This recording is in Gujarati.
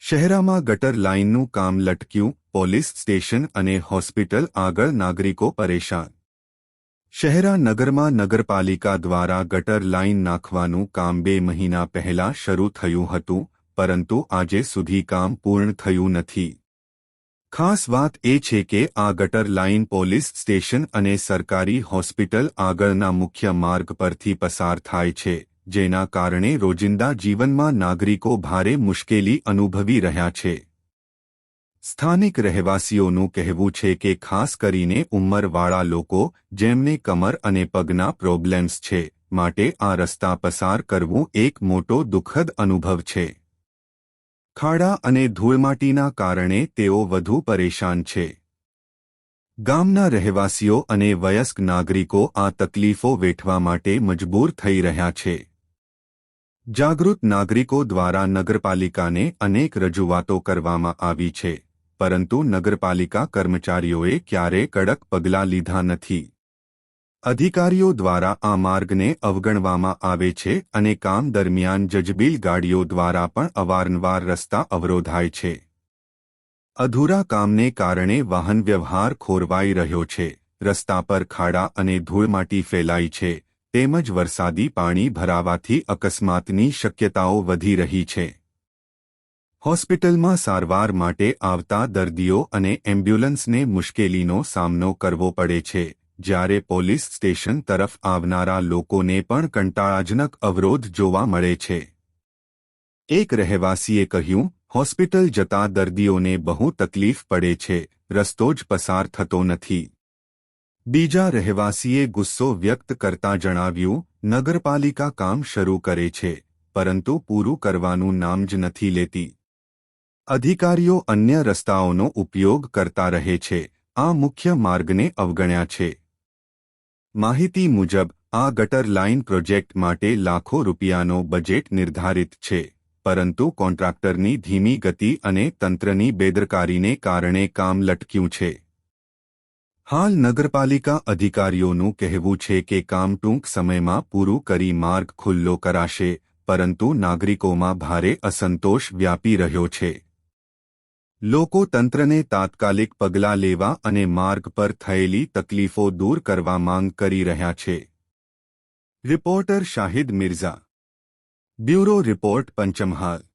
શહેરામાં ગટર લાઇનનું કામ લટક્યું, પોલીસ સ્ટેશન અને હોસ્પિટલ આગળ નાગરિકો પરેશાન. શહેરા નગરમાં નગરપાલિકા દ્વારા ગટર લાઇન નાખવાનું કામ બે મહિના પહેલા શરૂ થયું હતું, પરંતુ આજે સુધી કામ પૂર્ણ થયું નથી. ખાસ વાત એ છે કે આ ગટર લાઇન પોલીસ સ્ટેશન અને સરકારી હોસ્પિટલ આગળના મુખ્ય માર્ગ પરથી પસાર થાય છે. જેના કારણે રોજિંદા જીવનમાં નાગરિકો ભારે મુશ્કેલી અનુભવી રહ્યા છે. સ્થાનિક રહેવાસીઓનું કહેવું છે કે ખાસ કરીને ઉંમરવાળા લોકો, જેમને કમર અને પગના પ્રોબ્લેમ્સ છે, માટે આ રસ્તા પસાર કરવું એક મોટો દુઃખદ અનુભવ છે. ખાડા અને ધૂળમાટીના કારણે તેઓ વધુ પરેશાન છે. ગામના રહેવાસીઓ અને વયસ્ક નાગરિકો આ તકલીફો વેઠવા માટે મજબૂર થઈ રહ્યા છે. જાગૃત નાગરિકો દ્વારા નગરપાલિકાને અનેક રજૂઆતો કરવામાં આવી છે, પરંતુ નગરપાલિકા કર્મચારીઓએ ક્યારે કડક પગલાં લીધા નથી. અધિકારીઓ દ્વારા આ માર્ગને અવગણવામાં આવે છે અને કામ દરમિયાન જજબીલ ગાડીઓ દ્વારા પણ અવારનવાર રસ્તા અવરોધાય છે. અધૂરા કામને કારણે વાહન વ્યવહાર ખોરવાઈ રહ્યો છે, રસ્તા પર ખાડા અને ધૂળમાટી ફેલાઈ છે. તેમજ વરસાદી પાણી ભરાવાથી અકસ્માતની શક્યતાઓ વધી રહી છે. હોસ્પિટલમાં સારવાર માટે આવતા દર્દીઓ અને એમ્બ્યુલન્સને મુશ્કેલીનો સામનો કરવો પડે છે, જ્યારે પોલીસ સ્ટેશન તરફ આવનારા લોકોને પણ કંટાળાજનક અવરોધ જોવા મળે છે. એક રહેવાસીએ કહ્યું, હોસ્પિટલ જતા દર્દીઓને બહુ તકલીફ પડે છે, રસ્તો જ પસાર થતો નથી. બીજા રહેવાસીએ ગુસ્સો વ્યક્ત કરતા જણાવ્યું, નગરપાલિકા કામ શરૂ કરે છે, પરંતુ પૂરું કરવાનું નામ જ નથી લેતી. અધિકારીઓ અન્ય રસ્તાઓનો ઉપયોગ કરતા રહે છે, આ મુખ્ય માર્ગને અવગણ્યા છે. માહિતી મુજબ, આ ગટર લાઇન પ્રોજેક્ટ માટે લાખો રૂપિયાનો બજેટ નિર્ધારિત છે, પરંતુ કોન્ટ્રાક્ટરની ધીમી ગતિ અને તંત્રની બેદરકારીને કારણે કામ લટક્યું છે. હાલ નગરપાલિકા અધિકારીઓનું કહેવું છે કે કામ ટૂંક સમયમાં પૂરું કરી માર્ગ ખુલ્લો કરાશે, પરંતુ નાગરિકોમાં ભારે અસંતોષ વ્યાપી રહ્યો છે. લોકો તંત્રને તાત્કાલિક પગલાં લેવા અને માર્ગ પર થયેલી તકલીફો દૂર કરવા માંગ કરી રહ્યા છે. Reporter Shahid Mirza. Bureau report, Panchmahal.